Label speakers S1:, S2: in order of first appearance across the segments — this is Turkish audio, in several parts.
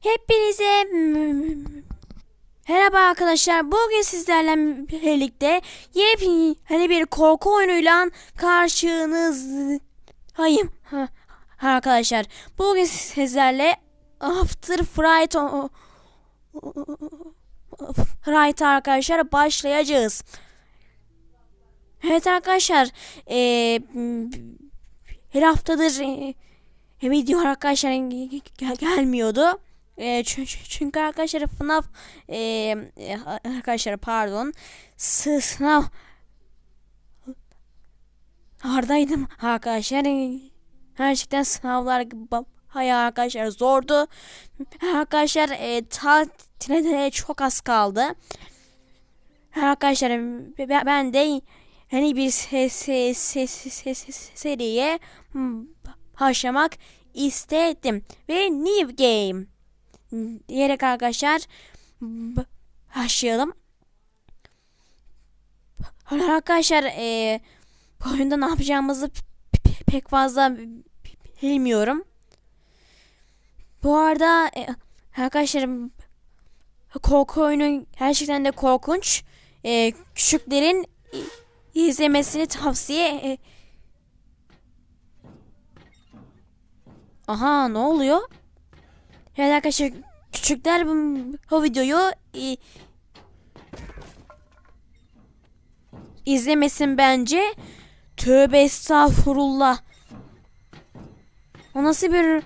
S1: Hepinize merhaba arkadaşlar. Bugün sizlerle birlikte yepyeni bir korku oyunuyla karşınızdayım. Ha, Arkadaşlar bugün sizlerle After Fright Fright arkadaşlar başlayacağız. Evet arkadaşlar eee her haftadır eee, video arkadaşlar gel- gelmiyordu. Eee, çünkü, çünkü arkadaşlar FNAF eee, e, arkadaşlar pardon sı- sınav hardaydım arkadaşlar. Gerçekten sınavlar ba- bayağı arkadaşlar zordu. Arkadaşlar eee tatile de çok az kaldı. Arkadaşlar be- ben de yeni bir se- se- se- se- se- seriye hmm, başlamak istedim. Ve new game diyerek arkadaşlar başlayalım. Arkadaşlar eee bu oyunda ne yapacağımızı pek fazla bilmiyorum. Bu arada e, arkadaşlar korku oyunu gerçekten de korkunç. E, küçüklerin izlemesini tavsiye e- Aha ne oluyor? Evet arkadaşlar küçükler bu, bu videoyu e, izlemesin bence. Tövbe estağfurullah. O nasıl bir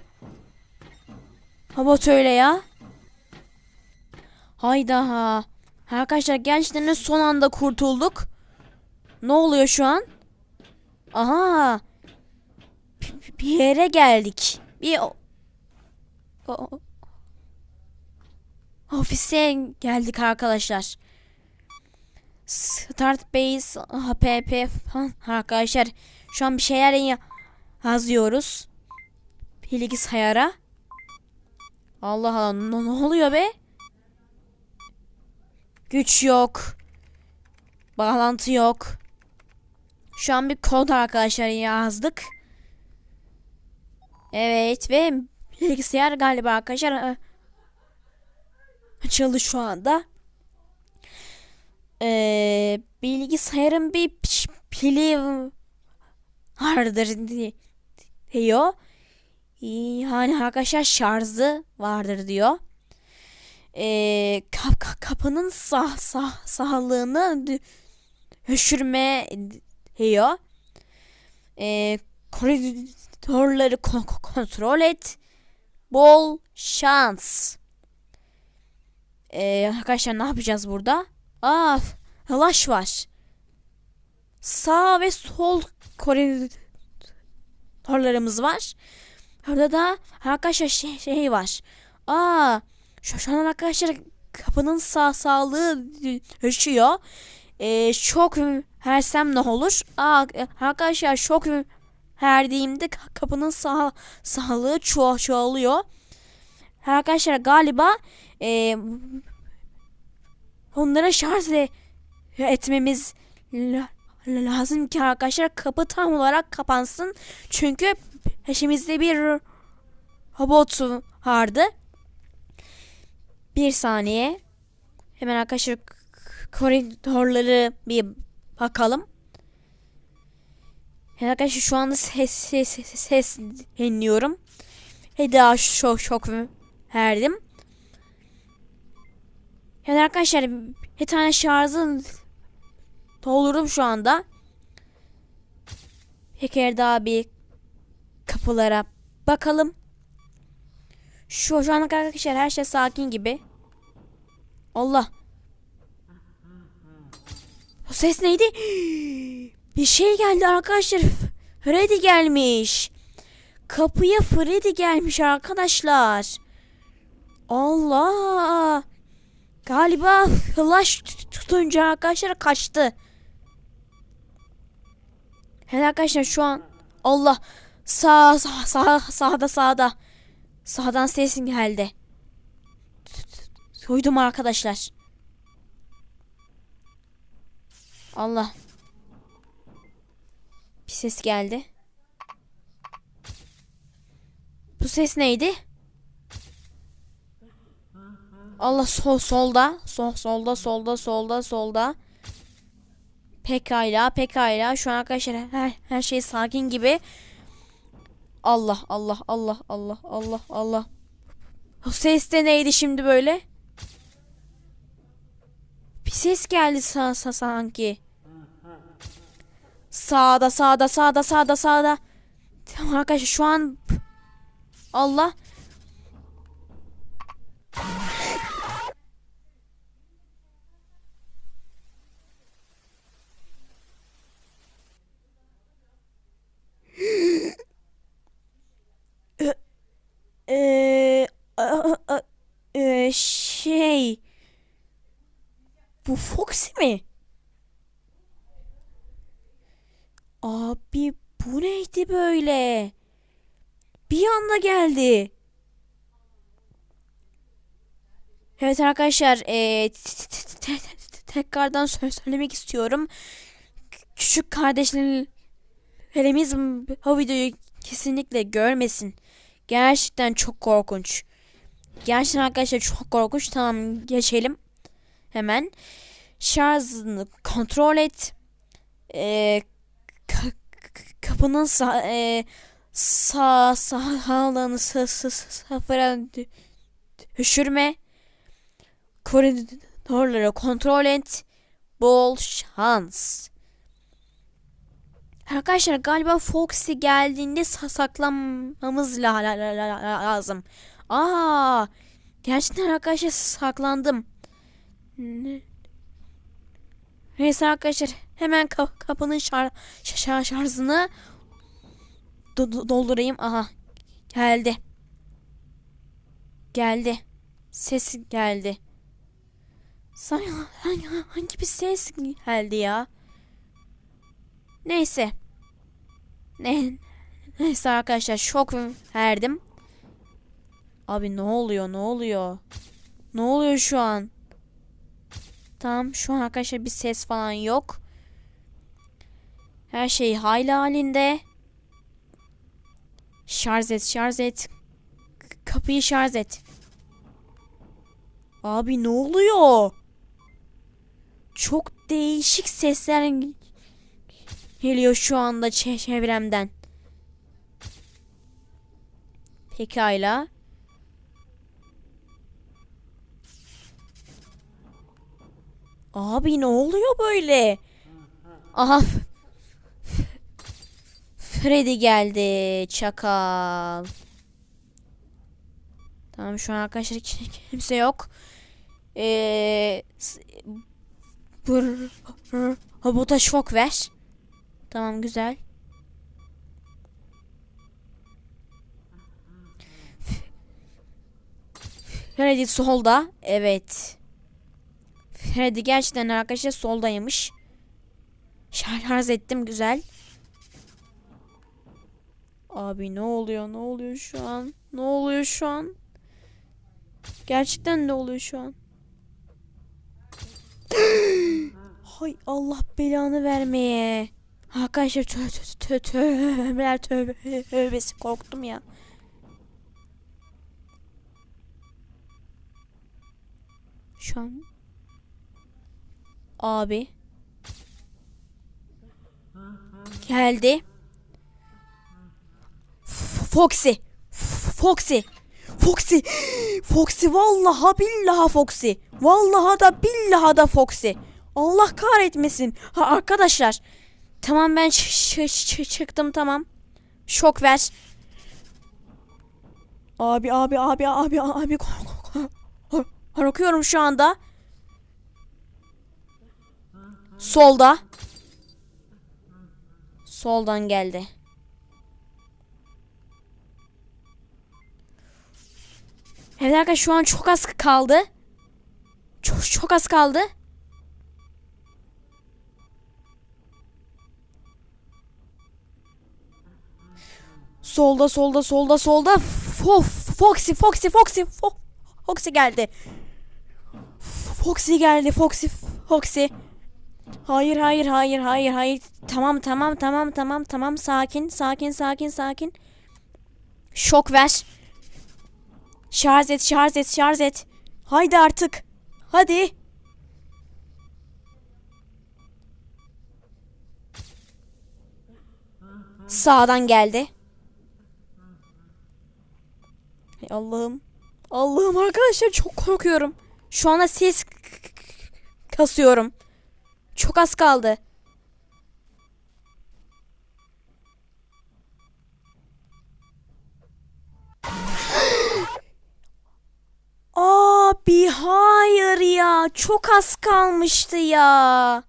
S1: robot öyle ya? Hayda. Arkadaşlar gerçekten son anda kurtulduk. Ne oluyor şu an? Aha. Bir yere geldik. Bir o- ofise geldik arkadaşlar. Start base app falan arkadaşlar. Şu an bir şeyler ya- yazıyoruz. Bilgisayara. Allah Allah ne oluyor be? Güç yok. Bağlantı yok. Şu an bir kod arkadaşlar yazdık. Evet ve bilgisayar galiba arkadaşlar e, açıldı şu anda. Ee, bilgisayarın bir pi- pili vardır di- diyor. Yani arkadaşlar şarjı vardır diyor. Ee, kap- ka- kapının sağ, sağ, sağlığını dü- düşürme diyor. Ee, koridorları kon- kon- kontrol et. Bol şans. Ee, arkadaşlar ne yapacağız burada? Aa, flash var. Sağ ve sol koridorlarımız var. Orada da arkadaşlar şey, şey var. Aa, şu, şu an arkadaşlar kapının sağ sağlığı düşüyor. Ee, şok versem ne olur? Aa, arkadaşlar şok verdiğimde ka- kapının sağ, sağlığı ço çoğalıyor. Arkadaşlar galiba e, onlara şarj e- etmemiz la- lazım ki arkadaşlar kapı tam olarak kapansın. Çünkü peşimizde bir robot vardı. Bir saniye. Hemen arkadaşlar koridorları bir bakalım. Evet arkadaşlar şu anda ses ses ses, ses dinliyorum. Ve daha şok şok verdim. Evet arkadaşlar bir tane şarjı doldurdum şu anda. Bir daha bir kapılara bakalım. Şu, şu an arkadaşlar her şey sakin gibi. Allah. O ses neydi? Bir şey geldi arkadaşlar. Freddy gelmiş. Kapıya Freddy gelmiş arkadaşlar. Allah. Galiba flash tut- tutunca arkadaşlar kaçtı. Evet arkadaşlar şu an Allah sağ sağ sağ sağda sağda sağdan sesin geldi. Duydum arkadaşlar. Allah. Ses geldi. Bu ses neydi? Allah sol solda. Sol solda solda solda solda. Pekala pekala. Şu an arkadaşlar her, her şey sakin gibi. Allah Allah Allah Allah Allah Allah. O ses de neydi şimdi böyle? Bir ses geldi sa sa sanki. Sağda sağda sağda sağda sağda. Tamam arkadaşlar şu an Allah a- eee, şey bu Foxy mi? Abi böyle? Bir anda geldi. Evet arkadaşlar t- tekrardan sö- söylemek istiyorum. Küçük kardeşlerimiz bu videoyu kesinlikle görmesin. Gerçekten çok korkunç. Gerçekten arkadaşlar çok korkunç. Tamam geçelim. Hemen. Şarjını kontrol et. Ee, kapının sağ, e, sağ sağlığını sı- sı- sıfıra dü- düşürme. Koridorları kontrol et. Bol şans. Arkadaşlar galiba Foxy geldiğinde sa- saklanmamız la la la la- la- lazım. Aa, gerçekten arkadaşlar saklandım. Ne? Neyse arkadaşlar hemen ka- kapının şar şar şarjını do- do- doldurayım. Aha geldi. Geldi. Ses geldi. Sanki hangi, hangi bir ses geldi ya? Neyse. Ne, neyse arkadaşlar şok verdim. Abi ne oluyor ne oluyor? Ne oluyor şu an? Tamam şu an arkadaşlar bir ses falan yok. Her şey hayli halinde. Şarj et şarj et. K- Kapıyı şarj et. Abi ne oluyor? Çok değişik sesler geliyor şu anda çe- çevremden. Pekala. Abi ne oluyor böyle? Aha. Freddy geldi. Çakal. Tamam şu an arkadaşlar ki- kimse yok. Ee, bu robota şok ver. Tamam güzel. Freddy solda. Evet. Freddy gerçekten arkadaşlar soldaymış. Şarj ettim güzel. Abi ne oluyor ne oluyor şu an? Ne oluyor şu an? Gerçekten ne oluyor şu an? Hay Allah belanı vermeye. Arkadaşlar tö tö tö tövbeler tövbe tövbesi korktum ya. Şu an abi geldi. Foxy. Foxy. Foxy. Foxy vallaha billaha Foxy. Vallaha da billaha da Foxy. Allah kahretmesin. Ha arkadaşlar. Tamam ben çıktım tamam. Şok ver. Abi abi abi abi abi kork- kork- kork- korkuyorum şu anda. Solda. Soldan geldi. Evet arkadaşlar şu an çok az kaldı. Çok çok az kaldı. Solda solda solda solda Fo Foxy Foxy Foxy Fo Foxy geldi. Foxy geldi Foxy Foxy. Hayır hayır hayır hayır hayır. Tamam tamam tamam tamam tamam sakin sakin sakin sakin. Şok ver. Şarj et şarj et şarj et. Haydi artık. Hadi. Sağdan geldi. Allah'ım. Allah'ım arkadaşlar çok korkuyorum. Şu anda ses kasıyorum. Çok az kaldı. Abi hayır ya. Çok az kalmıştı ya.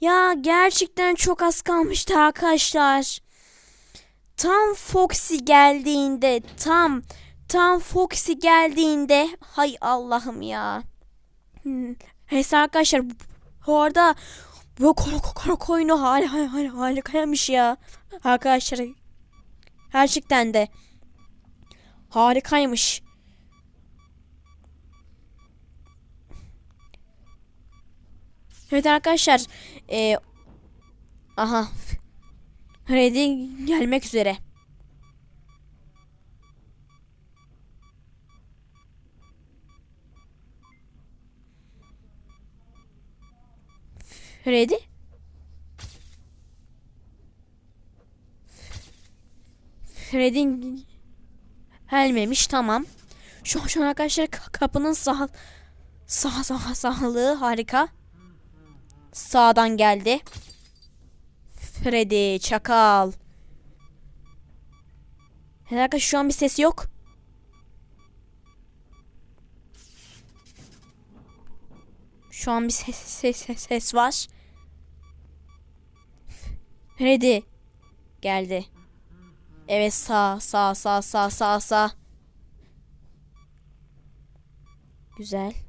S1: Ya gerçekten çok az kalmıştı arkadaşlar. Tam Foxy geldiğinde tam tam Foxy geldiğinde hay Allah'ım ya. Hmm. Neyse arkadaşlar bu arada bu korku oyunu hala hala harikaymış ya. Arkadaşlar gerçekten de harikaymış. Evet arkadaşlar. E, aha. Freddy gelmek üzere. Freddy? Freddy gelmemiş tamam. Şu şu an arkadaşlar ka- kapının sağ sağ sağ sağlığı harika. Sağdan geldi. Freddy çakal. Arkadaşlar şu an bir ses yok. Şu an bir ses, ses, ses, ses var. Freddy geldi. Evet sağ sağ sağ sağ sağ sağ. Güzel.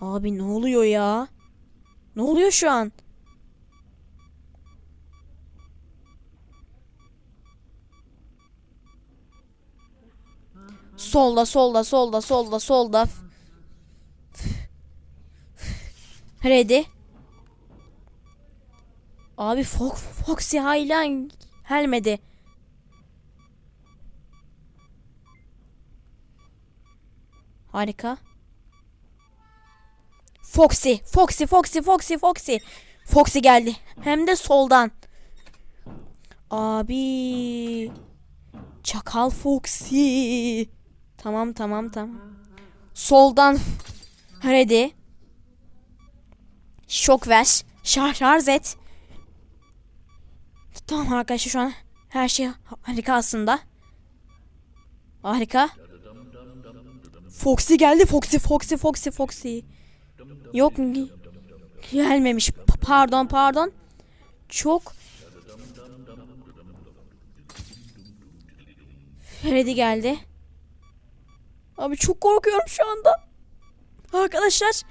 S1: Abi ne oluyor ya? Ne oluyor şu an? Solda, solda, solda, solda, solda. Ready. Abi Fox, Foxy hala gelmedi. Harika. Foxy, Foxy, Foxy, Foxy, Foxy. Foxy geldi. Hem de soldan. Abi. Çakal Foxy. Tamam, tamam, tamam. Soldan. Ready. Şok ver. Şar şarj et. Tamam arkadaşlar şu an her şey harika aslında. Harika. Foxy geldi. Foxy, Foxy, Foxy, Foxy. Yok gelmemiş. Pa- pardon pardon. Çok Freddy geldi. Abi çok korkuyorum şu anda. Arkadaşlar.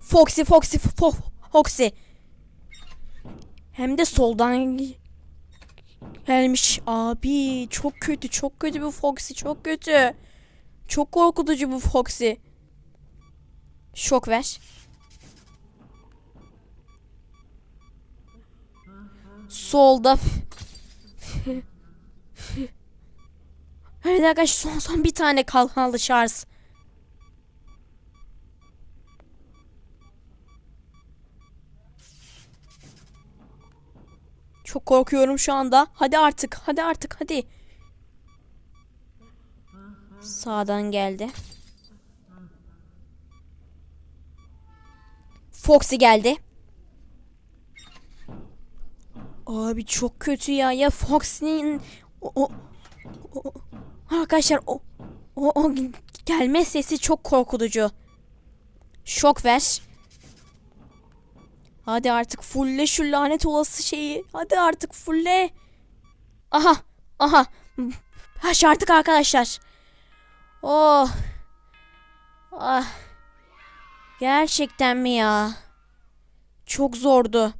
S1: Foxy Foxy Fo Foxy. Hem de soldan gelmiş. Abi çok kötü çok kötü bu Foxy çok kötü. Çok korkutucu bu Foxy. Şok ver. Solda. Evet arkadaşlar son son bir tane kaldı şarj. Çok korkuyorum şu anda. Hadi artık. Hadi artık. Hadi. Sağdan geldi. Foxy geldi. Abi çok kötü ya. Ya Foxy'nin o, o, o- arkadaşlar o, o, o gelme sesi çok korkutucu. Şok ver. Hadi artık fulle şu lanet olası şeyi. Hadi artık fulle. Aha. Aha. Başardık arkadaşlar. Oh. Ah. Gerçekten mi ya? Çok zordu.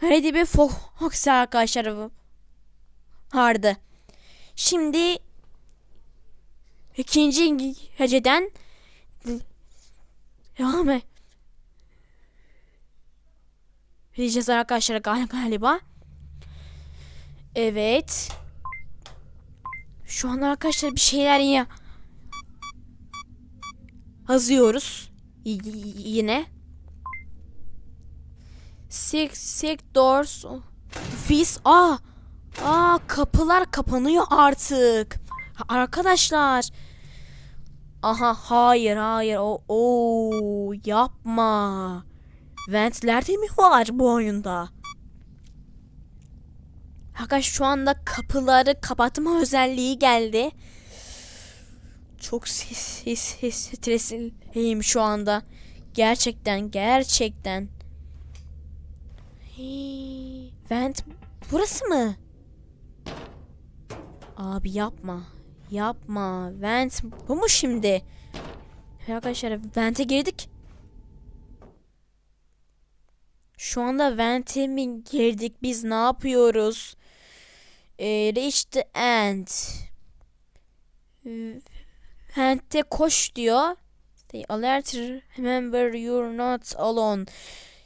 S1: Hadi bir Fox arkadaşlar bu. Vardı. Şimdi ikinci heceden devam e- edeceğiz arkadaşlar gal- galiba. Evet. Şu an arkadaşlar bir şeyler ya. Hazıyoruz. Y- yine. Six, six doors. Fis. Aa. Aa kapılar kapanıyor artık. Arkadaşlar. Aha hayır hayır. O o yapma. Ventler de mi var bu oyunda? Arkadaş şu anda kapıları kapatma özelliği geldi. Çok ses, ses, ses, stresliyim şu anda. Gerçekten gerçekten. Vent burası mı? Abi yapma. Yapma. Vent bu mu şimdi? Arkadaşlar vente girdik. Şu anda vente mi girdik? Biz ne yapıyoruz? Ee, reach the end. Vente koş diyor. Stay alert. Remember you're not alone.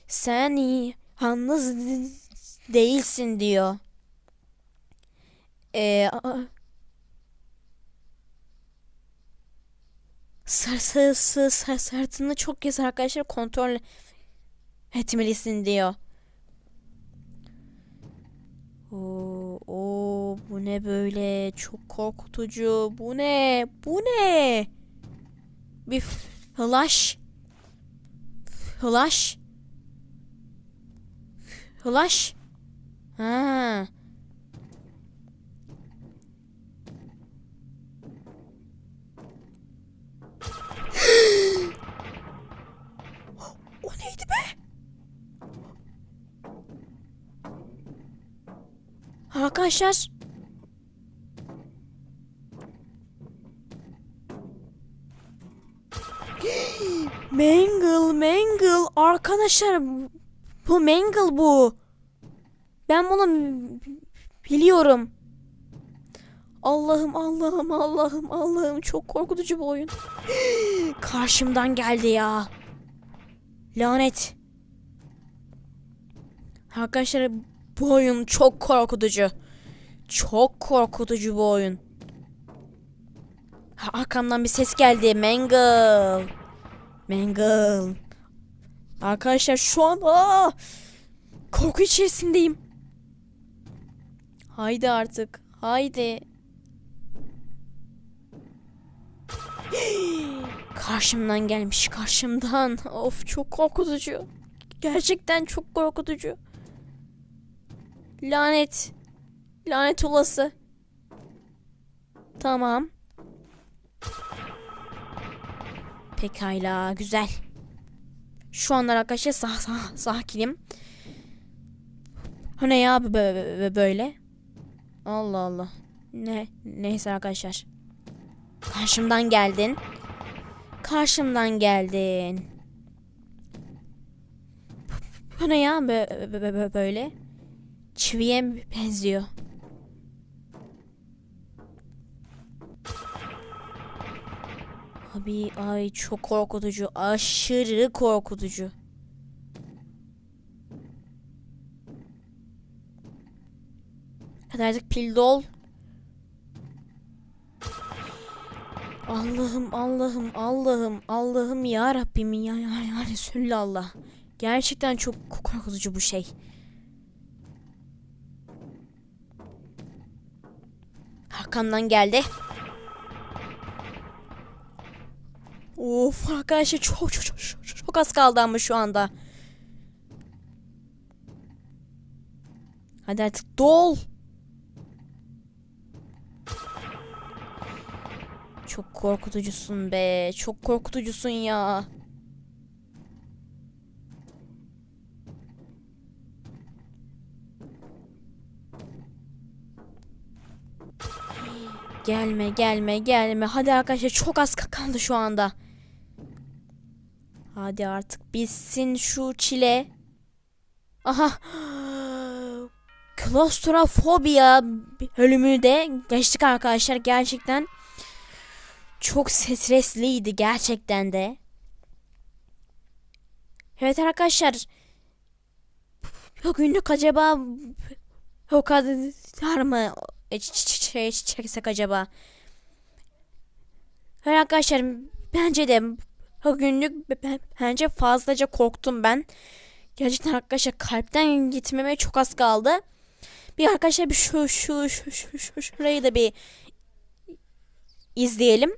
S1: Sen yalnız değilsin diyor. Ee, sır, sır, sırtını çok kez arkadaşlar kontrol etmelisin diyor. Oo, bu ne böyle? Çok korkutucu. Bu ne? Bu ne? Bir flash. Flash. Flash. Ha. o neydi be? Arkadaşlar. Mangle, Mangle. Arkadaşlar bu Mangle bu. Ben bunu biliyorum. Allah'ım Allah'ım Allah'ım Allah'ım çok korkutucu bu oyun. Karşımdan geldi ya. Lanet. Arkadaşlar bu oyun çok korkutucu. Çok korkutucu bu oyun. Arkamdan bir ses geldi. Mangle. Mangle. Arkadaşlar şu an aa, korku içerisindeyim. Haydi artık. Haydi. Karşımdan gelmiş karşımdan. Of çok korkutucu. Gerçekten çok korkutucu. Lanet. Lanet olası. Tamam. Pekala güzel. Şu anlar arkadaşlar sah sah sakinim. Ne ya bö- bö- bö- böyle? Allah Allah. Ne neyse arkadaşlar. Karşımdan geldin. Karşımdan geldin. Bu ne ya bö- bö- bö- bö- böyle? Çiviye benziyor. Abi ay çok korkutucu. Aşırı korkutucu. Kadarcık pil dol. Allah'ım Allah'ım Allah'ım Allah'ım ya Rabbim ya ya, ya Resulallah. Gerçekten çok korkutucu bu şey. Arkamdan geldi. Of arkadaşlar çok çok çok, çok, az kaldı ama şu anda. Hadi artık dol. Çok korkutucusun be. Çok korkutucusun ya. Gelme gelme gelme. Hadi arkadaşlar çok az kaldı şu anda. Hadi artık bitsin şu çile. Aha. Klostrofobia bölümü de geçtik arkadaşlar. Gerçekten çok stresliydi gerçekten de. Evet arkadaşlar. Bugünlük acaba o kadar mı e, şey çeksek acaba? Hayır arkadaşlar bence de bugünlük b- ben- bence fazlaca korktum ben. Gerçekten arkadaşlar kalpten gitmeme çok az kaldı. Bir arkadaşlar bir şu şu şu şu, şu şurayı da bir izleyelim.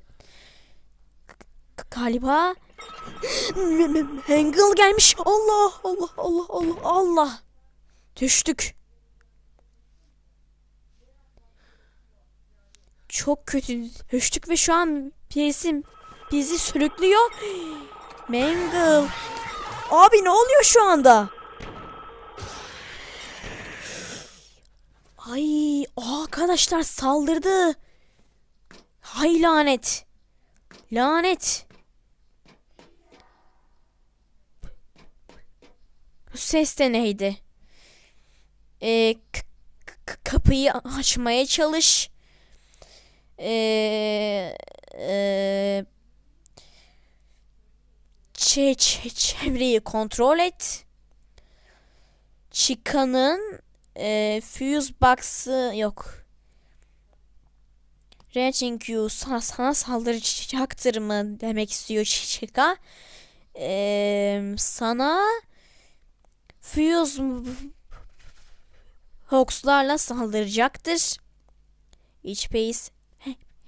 S1: Galiba Hangul gelmiş. Allah Allah Allah Allah Allah. Düştük. Çok kötü düştük ve şu an birisi bizi sürüklüyor. Mangle. Abi ne oluyor şu anda? Ay arkadaşlar saldırdı. Hay lanet. Lanet. Bu ses de neydi? Ee, kapıyı açmaya çalış. Ee, e, çevreyi kontrol et. Chican'ın e, fuse box'ı yok. Raging you sana, sana saldıracaktır mı demek istiyor Chica. Ee, sana Fuse Hawks'larla saldıracaktır. Each Pace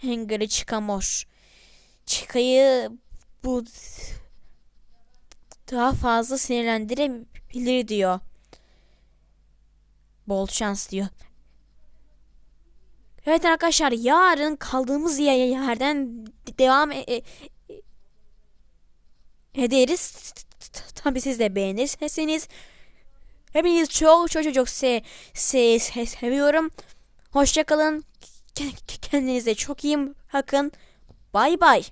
S1: Hangar'ı çıkamor. Çıkayı bu daha fazla sinirlendirebilir diyor. Bol şans diyor. Evet arkadaşlar yarın kaldığımız ye- yerden devam e- e- ederiz. Tabi siz de beğenirseniz. Hepiniz çok çok çok se se seviyorum. Hoşçakalın. Kendinize çok iyi bakın. Bay bay.